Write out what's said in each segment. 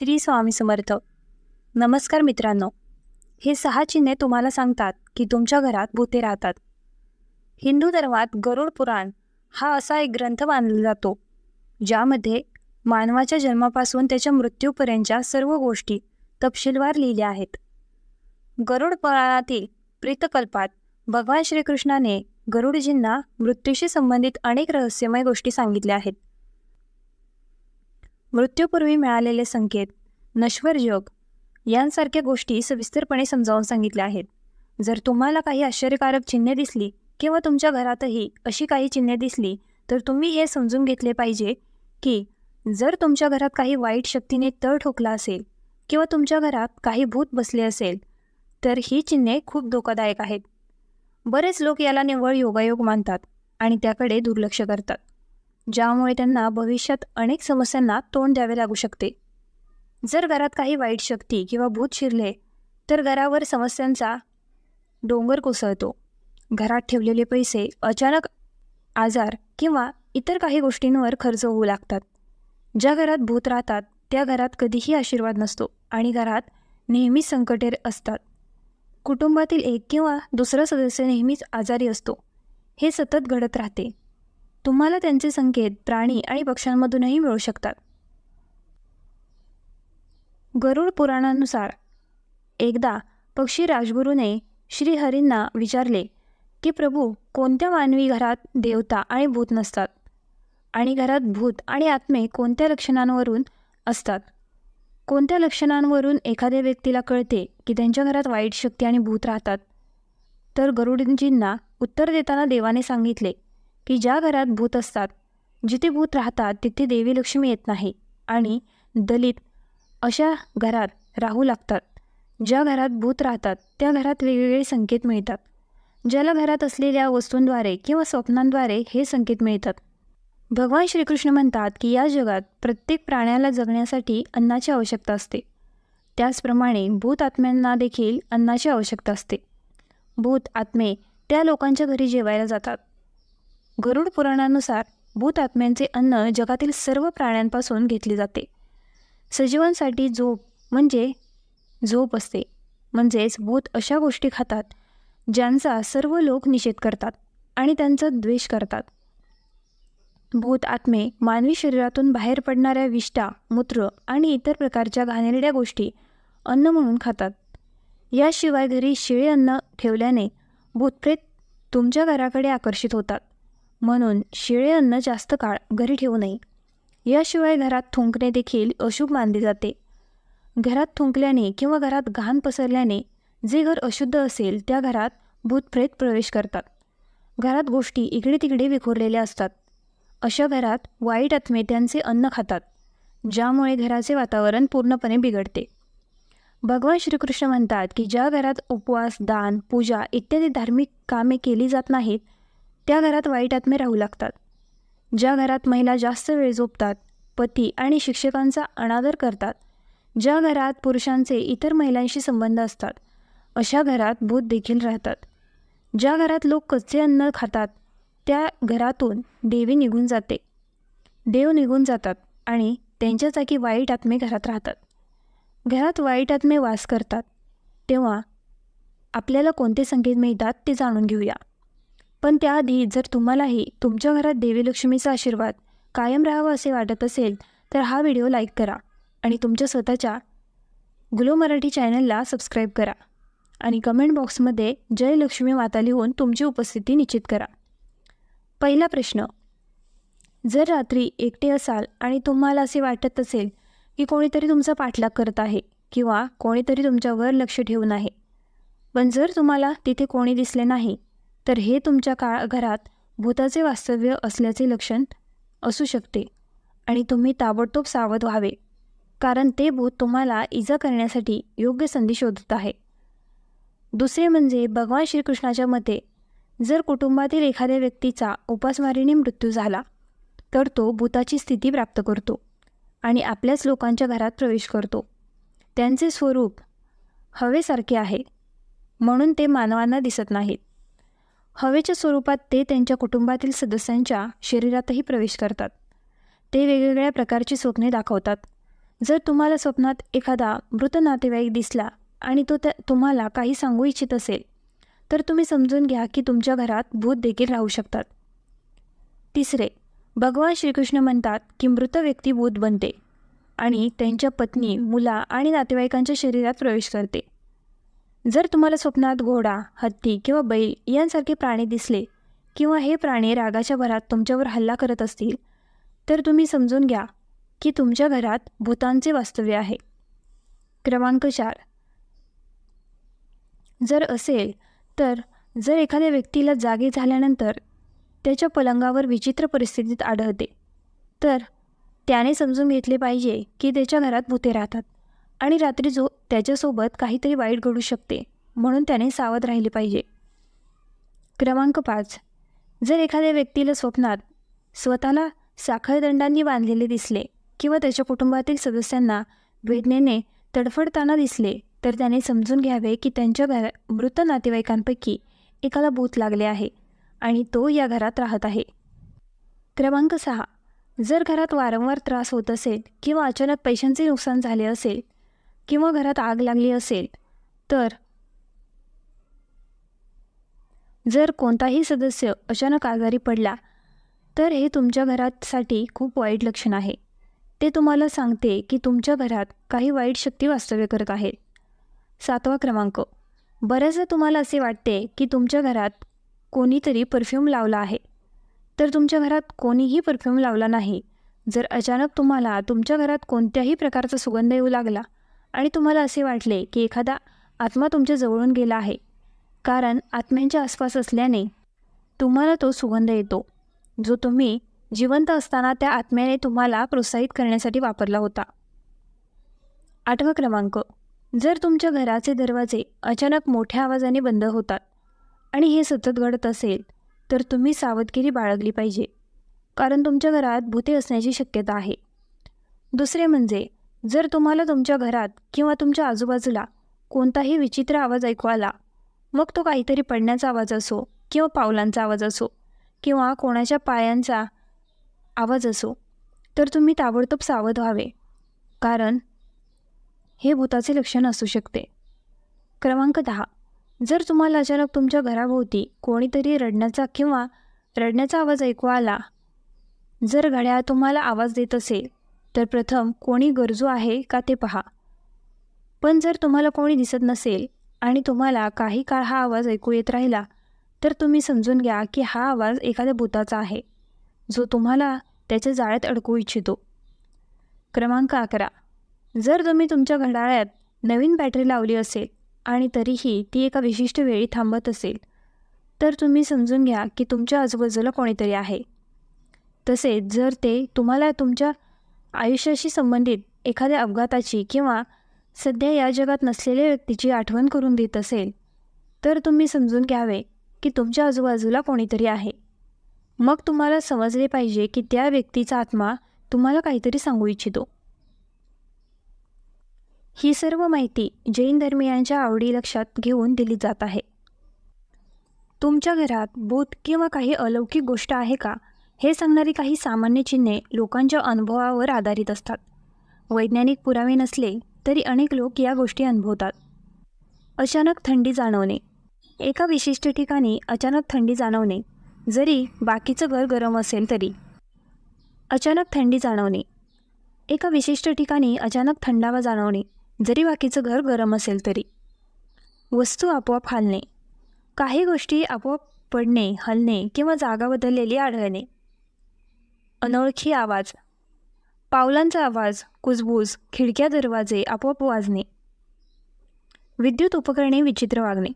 श्री स्वामी समर्थ. नमस्कार मित्रांनो. हे सहा चिन्हे तुम्हाला सांगतात की तुमच्या घरात भूते राहतात. हिंदू धर्मात गरुड पुराण हा असा एक ग्रंथ मानला जातो ज्यामध्ये मानवाच्या जन्मापासून त्याच्या मृत्यूपर्यंतच्या सर्व गोष्टी तपशीलवार लिहिल्या आहेत. गरुड पुराणातील प्रीतकल्पात भगवान श्रीकृष्णाने गरुडजींना मृत्यूशी संबंधित अनेक रहस्यमय गोष्टी सांगितल्या आहेत. मृत्यूपूर्वी मिळालेले संकेत नश्वर जग यांसारख्या गोष्टी सविस्तरपणे समजावून सांगितल्या आहेत. जर तुम्हाला काही आश्चर्यकारक चिन्हे दिसली किंवा तुमच्या घरातही अशी काही चिन्हे दिसली तर तुम्ही हे समजून घेतले पाहिजे की जर तुमच्या घरात काही वाईट शक्तीने तळ ठोकला असेल किंवा तुमच्या घरात काही भूत बसले असेल तर ही चिन्हे खूप धोकादायक आहेत. बरेच लोक याला निव्वळ योगायोग मानतात आणि त्याकडे दुर्लक्ष करतात. ज्यामुळे त्यांना भविष्यात अनेक समस्यांना तोंड द्यावे लागू शकते. जर घरात काही वाईट शक्ती किंवा भूत शिरले तर घरावर समस्यांचा डोंगर कोसळतो. घरात ठेवलेले पैसे अचानक आजार किंवा इतर काही गोष्टींवर खर्च होऊ लागतात. ज्या घरात भूत राहतात त्या घरात कधीही आशीर्वाद नसतो आणि घरात नेहमीच संकटे असतात. कुटुंबातील एक किंवा दुसरा सदस्य नेहमीच आजारी असतो. हे सतत घडत राहते. तुम्हाला त्यांचे संकेत प्राणी आणि पक्ष्यांमधूनही मिळू शकतात. गरुड पुराणानुसार एकदा पक्षी राजगुरूने श्रीहरींना विचारले की प्रभू कोणत्या मानवी घरात देवता आणि भूत नसतात? आणि घरात भूत आणि आत्मे कोणत्या लक्षणांवरून असतात? कोणत्या लक्षणांवरून एखाद्या व्यक्तीला कळते की त्यांच्या घरात वाईट शक्ती आणि भूत राहतात? तर गरुडजींना उत्तर देताना देवाने सांगितले की ज्या घरात भूत असतात जिथे भूत राहतात तिथे देवी लक्ष्मी येत नाही आणि दलित अशा घरात राहू लागतात. ज्या घरात भूत राहतात त्या घरात वेगवेगळे संकेत मिळतात. ज्याला घरात असलेल्या वस्तूंद्वारे किंवा स्वप्नांद्वारे हे संकेत मिळतात. भगवान श्रीकृष्ण म्हणतात की या जगात प्रत्येक प्राण्याला जगण्यासाठी अन्नाची आवश्यकता असते. त्याचप्रमाणे भूत आत्म्यांना देखील अन्नाची आवश्यकता असते. भूत आत्मे त्या लोकांच्या घरी जेवायला जातात. गरुड पुराणानुसार भूत आत्म्यांचे अन्न जगातील सर्व प्राण्यांपासून घेतले जाते. सजीवांसाठी झोप म्हणजे झोप असते. म्हणजेच भूत अशा गोष्टी खातात ज्यांचा सर्व लोक निषेध करतात आणि त्यांचा द्वेष करतात. भूत आत्मे मानवी शरीरातून बाहेर पडणाऱ्या विष्ठा मूत्र आणि इतर प्रकारच्या घाणेरड्या गोष्टी अन्न म्हणून खातात. याशिवाय घरी शिळे अन्न ठेवल्याने भूतप्रेत तुमच्या घराकडे आकर्षित होतात. म्हणून शिळे अन्न जास्त काळ घरी ठेवू नये. याशिवाय घरात थुंकणे देखील अशुभ मानले जाते. घरात थुंकल्याने किंवा घरात घाण पसरल्याने जे घर अशुद्ध असेल त्या घरात भूतप्रेत प्रवेश करतात. घरात गोष्टी इकडे तिकडे विखुरलेल्या असतात. अशा घरात वाईट आत्मे त्यांचे अन्न खातात ज्यामुळे घराचे वातावरण पूर्णपणे बिघडते. भगवान श्रीकृष्ण म्हणतात की ज्या घरात उपवास दान पूजा इत्यादी धार्मिक कामे केली जात नाहीत त्या घरात वाईट आत्मे राहू लागतात. ज्या घरात महिला जास्त वेळ झोपतात पती आणि शिक्षकांचा अनादर करतात ज्या घरात पुरुषांचे इतर महिलांशी संबंध असतात अशा घरात भूत देखील राहतात. ज्या घरात लोक कच्चे अन्न खातात त्या घरातून देवी निघून जाते. देव निघून जातात आणि त्यांच्या जागी वाईट आत्मे घरात राहतात. घरात वाईट आत्मे वास करतात. तेव्हा आपल्याला कोणते संकेत मिळतात ते जाणून घेऊया. पण त्याआधी जर तुम्हालाही तुमच्या घरात देवी लक्ष्मीचा आशीर्वाद कायम राहावा असे वाटत असेल तर हा व्हिडिओ लाईक करा आणि तुमच्या स्वतःच्या ग्लो मराठी चॅनलला सबस्क्राईब करा आणि कमेंट बॉक्समध्ये जय लक्ष्मी माता लिहून तुमची उपस्थिती निश्चित करा. पहिला प्रश्न जर रात्री एकटे असाल आणि तुम्हाला असे वाटत असेल की कोणीतरी तुमचा पाठलाग करत आहे किंवा कोणीतरी तुमच्यावर लक्ष ठेवून आहे पण जर तुम्हाला तिथे कोणी दिसले नाही तर हे तुमच्या काळ घरात भूताचे वास्तव्य असल्याचे लक्षण असू शकते आणि तुम्ही ताबडतोब सावध व्हावे कारण ते भूत तुम्हाला इजा करण्यासाठी योग्य संधी शोधत आहे. दुसरे म्हणजे भगवान श्रीकृष्णाच्या मते जर कुटुंबातील एखाद्या व्यक्तीचा उपासमारीने मृत्यू झाला तर तो भूताची स्थिती प्राप्त करतो आणि आपल्याच लोकांच्या घरात प्रवेश करतो. त्यांचे स्वरूप हवेसारखे आहे म्हणून ते मानवांना दिसत नाहीत. हवेच्या स्वरूपात ते त्यांच्या कुटुंबातील सदस्यांच्या शरीरातही प्रवेश करतात. ते वेगवेगळ्या प्रकारची स्वप्ने दाखवतात. जर तुम्हाला स्वप्नात एखादा मृत नातेवाईक दिसला आणि तो त्या तुम्हाला काही सांगू इच्छित असेल तर तुम्ही समजून घ्या की तुमच्या घरात भूत देखील राहू शकतात. तिसरे भगवान श्रीकृष्ण म्हणतात की मृत व्यक्ती भूत बनते आणि त्यांच्या पत्नी मुला आणि नातेवाईकांच्या शरीरात प्रवेश करते. जर तुम्हाला स्वप्नात घोडा हत्ती किंवा बैल यांसारखे प्राणी दिसले किंवा हे प्राणी रागाच्या भरात तुमच्यावर हल्ला करत असतील तर तुम्ही समजून घ्या की तुमच्या घरात भूतांचे वास्तव्य आहे. क्रमांक चार. जर असेल तर जर एखाद्या व्यक्तीला जागे झाल्यानंतर त्याच्या पलंगावर विचित्र परिस्थितीत आढळते तर त्याने समजून घेतले पाहिजे की त्याच्या घरात भूते राहतात. आणि रात्री जो त्याच्यासोबत काहीतरी वाईट घडू शकते म्हणून त्याने सावध राहिले पाहिजे. क्रमांक पाच. जर एखाद्या व्यक्तीला स्वप्नात स्वतःला साखळदंडांनी बांधलेले दिसले किंवा त्याच्या कुटुंबातील सदस्यांना वेदनेने तडफडताना दिसले तर त्याने समजून घ्यावे की त्यांच्या घरा मृत नातेवाईकांपैकी एकाला भूत लागले आहे आणि तो या घरात राहत आहे. क्रमांक सहा. जर घरात वारंवार त्रास होत असेल किंवा अचानक पैशांचे नुकसान झाले असेल किंवा घरात आग लागली असेल तर? जर कोणताही सदस्य अचानक आजारी पडला तर हे तुमच्या घरासाठी खूप वाईट लक्षण आहे. ते तुम्हाला सांगते की तुमच्या घरात काही वाईट शक्ती वास्तव्य करत आहेत सातवा क्रमांक. बऱ्याचदा तुम्हाला असे वाटते की तुमच्या घरात कोणीतरी परफ्यूम लावला आहे. तर तुमच्या घरात कोणीही परफ्यूम लावला नाही. जर अचानक तुम्हाला तुमच्या घरात कोणत्याही प्रकारचा सुगंध येऊ लागला आणि तुम्हाला असे वाटले की एखादा आत्मा तुमच्या जवळून गेला आहे. कारण आत्म्यांच्या आसपास असल्याने तुम्हाला तो सुगंध येतो जो तुम्ही जिवंत असताना त्या आत्म्याने तुम्हाला प्रोत्साहित करण्यासाठी वापरला होता. आठवा क्रमांक. जर तुमच्या घराचे दरवाजे अचानक मोठ्या आवाजाने बंद होतात आणि हे सतत घडत असेल तर तुम्ही सावधगिरी बाळगली पाहिजे. कारण तुमच्या घरात भूते असण्याची शक्यता आहे. दुसरे म्हणजे जर तुम्हाला तुमच्या घरात किंवा तुमच्या आजूबाजूला कोणताही विचित्र आवाज ऐकू आला मग तो काहीतरी पडण्याचा आवाज असो किंवा पावलांचा आवाज असो किंवा कोणाच्या पायांचा आवाज असो तर तुम्ही ताबडतोब सावध व्हावे. कारण हे भूताचे लक्षण असू शकते. क्रमांक दहा. जर तुम्हाला अचानक तुमच्या घराभोवती कोणीतरी रडण्याचा किंवा रडण्याचा आवाज ऐकू आला जर घड्याळ तुम्हाला आवाज देत असेल तर प्रथम कोणी गरजू आहे का ते पहा. पण जर तुम्हाला कोणी दिसत नसेल आणि तुम्हाला काही काळ हा आवाज ऐकू येत राहिला तर तुम्ही समजून घ्या की हा आवाज एखाद्या भूताचा आहे जो तुम्हाला त्याच्या जाळ्यात अडकवू इच्छितो. क्रमांक अकरा. जर तुम्ही तुमच्या घड्याळ्यात नवीन बॅटरी लावली असेल आणि तरीही ती एका विशिष्ट वेळी थांबत असेल तर तुम्ही समजून घ्या की तुमच्या आजूबाजूला कोणीतरी आहे. तसेच जर ते तुम्हाला तुमच्या आयुष्याशी संबंधित एखाद्या अपघाताची किंवा सध्या या जगात नसलेल्या व्यक्तीची आठवण करून देत असेल तर तुम्ही समजून घ्यावे की तुमच्या आजूबाजूला कोणीतरी आहे. मग तुम्हाला समजले पाहिजे की त्या व्यक्तीचा आत्मा तुम्हाला काहीतरी सांगू इच्छितो. ही सर्व माहिती जैन धर्मियांच्या आवडी लक्षात घेऊन दिली जात आहे. तुमच्या घरात भूत किंवा काही अलौकिक गोष्ट आहे का? हे सांगणारी काही सामान्य चिन्हे लोकांच्या अनुभवावर आधारित असतात. वैज्ञानिक पुरावे नसले तरी अनेक लोक या गोष्टी अनुभवतात. अचानक थंडी जाणवणे. एका विशिष्ट ठिकाणी अचानक थंडी जाणवणे. जरी बाकीचं घर गरम असेल तरी. अचानक थंडी जाणवणे. एका विशिष्ट ठिकाणी अचानक थंडावा जाणवणे. जरी बाकीचं घर गरम असेल तरी. वस्तू आपोआप हालणे. काही गोष्टी आपोआप पडणे हलणे किंवा जागा बदललेली आढळणे. अनोळखी आवाज. पावलांचा आवाज कुजबूज खिडक्या दरवाजे आपोआप वाजणे. विद्युत उपकरणे विचित्र वागणे.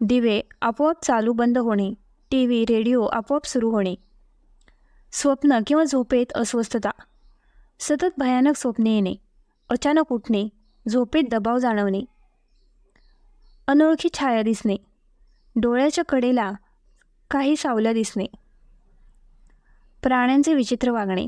दिवे आपोआप चालू बंद होणे. टी व्ही रेडिओ आपोआप सुरू होणे. स्वप्न किंवा झोपेत अस्वस्थता. सतत भयानक स्वप्ने येणे. अचानक उठणे. झोपेत दबाव जाणवणे. अनोळखी छाया दिसणे. डोळ्याच्या कडेला काही सावल्या दिसणे. प्राण्यांचे विचित्र वागणे.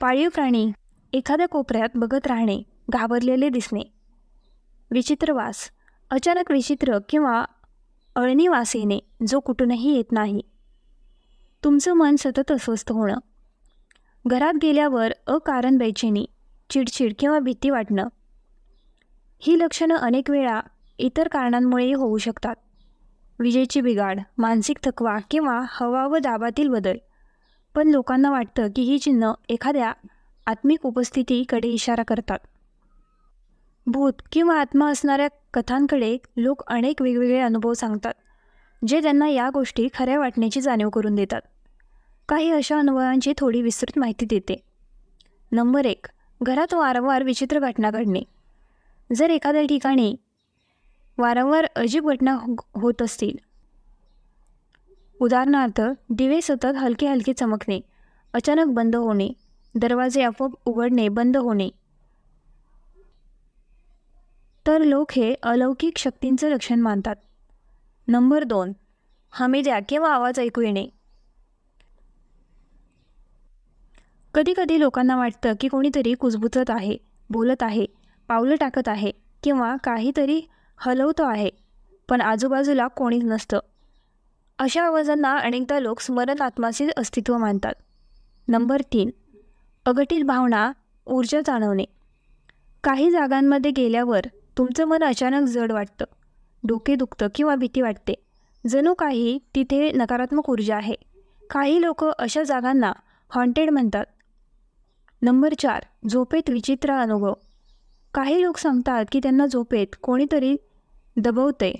पाळीव प्राणी एखाद्या कोपऱ्यात बघत राहणे घाबरलेले दिसणे. विचित्र वास अचानक विचित्र किंवा अळणी वास येणे जो कुठूनही येत नाही. तुमचं मन सतत अस्वस्थ होणं. घरात गेल्यावर अकारण बेचैनी चिडचिड किंवा भीती वाटणं. ही लक्षणं अनेक वेळा इतर कारणांमुळेही होऊ शकतात. विजेची बिघाड मानसिक थकवा किंवा हवा व दाबातील बदल. पण लोकांना वाटतं की ही चिन्ह एखाद्या आत्मिक उपस्थितीकडे इशारा करतात. भूत किंवा आत्मा असणाऱ्या कथांकडे लोक अनेक वेगवेगळे अनुभव सांगतात जे त्यांना या गोष्टी खऱ्या वाटण्याची जाणीव करून देतात. काही अशा अनुभवांची थोडी विस्तृत माहिती देते. नंबर एक घरात वारंवार विचित्र घटना घडणे. जर एखाद्या ठिकाणी वारंवार अजीब घटना हो- होत असतील. उदाहरणार्थ दिवे सतत हलके हलके चमकणे अचानक बंद होणे दरवाजे आपोआप उघडणे बंद होणे. तर लोक हे अलौकिक शक्तींचं लक्षण मानतात. नंबर दोन हमी द्या किंवा आवाज ऐकू येणे. कधीकधी लोकांना वाटतं की कोणीतरी कुजबुजत आहे बोलत आहे पावलं टाकत आहे किंवा काहीतरी हलवतो आहे पण आजूबाजूला कोणीच नसतं. अशा आवाजांना अनेकदा लोक स्मरण आत्माचे अस्तित्व मानतात. नंबर तीन अघटित भावना ऊर्जा जाणवणे. काही जागांमध्ये गेल्यावर तुमचं मन अचानक जड वाटतं डोके दुखतं किंवा भीती वाटते. जणू काही तिथे नकारात्मक ऊर्जा आहे. काही लोक अशा जागांना हॉन्टेड म्हणतात. नंबर चार झोपेत विचित्र अनुभव. काही लोक सांगतात की त्यांना झोपेत कोणीतरी दबवते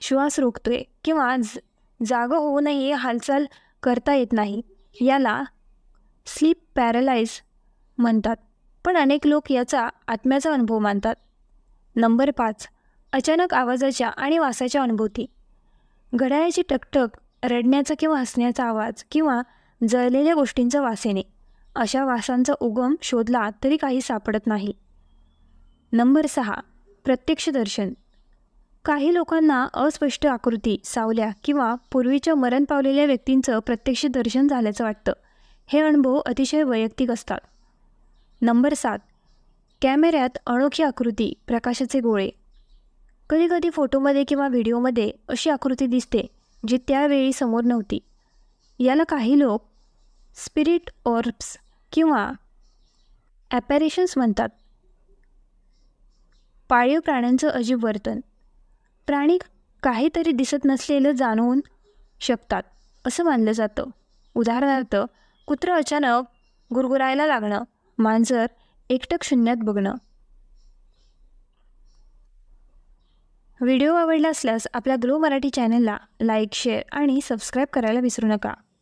श्वास रोखतोय किंवा ज जागं होऊनही हालचाल करता येत नाही याला स्लीप पॅरलाइज म्हणतात. पण अनेक लोक याचा आत्म्याचा अनुभव मानतात. नंबर पाच अचानक आवाजाच्या आणि वासाच्या अनुभूती. घड्याळाची टकटक रडण्याचा किंवा हसण्याचा आवाज किंवा जळलेल्या गोष्टींचा वास येणे अशा वासांचा उगम शोधला तरी काही सापडत नाही. नंबर सहा प्रत्यक्ष दर्शन. काही लोकांना अस्पष्ट आकृती सावल्या किंवा पूर्वीच्या मरण पावलेल्या व्यक्तींचं प्रत्यक्ष दर्शन झाल्याचं वाटतं. हे अनुभव अतिशय वैयक्तिक असतात. नंबर सात कॅमेऱ्यात अनोखी आकृती प्रकाशाचे गोळे. कधीकधी फोटोमध्ये किंवा व्हिडिओमध्ये अशी आकृती दिसते जी त्यावेळी समोर नव्हती. याला काही लोक स्पिरिट ऑर्ब्स किंवा ॲपॅरेशन्स म्हणतात. पाळीव प्राण्यांचं अजीब वर्तन. प्राणी काहीतरी दिसत नसलेलं जाणवून शकतात असं मानलं जातं. उदाहरणार्थ कुत्रं अचानक गुरगुरायला लागणं मांजर एकटक शून्यात बघणं. व्हिडिओ आवडला असल्यास आपल्या ग्लो मराठी चॅनलला लाईक शेअर आणि सबस्क्राईब करायला विसरू नका.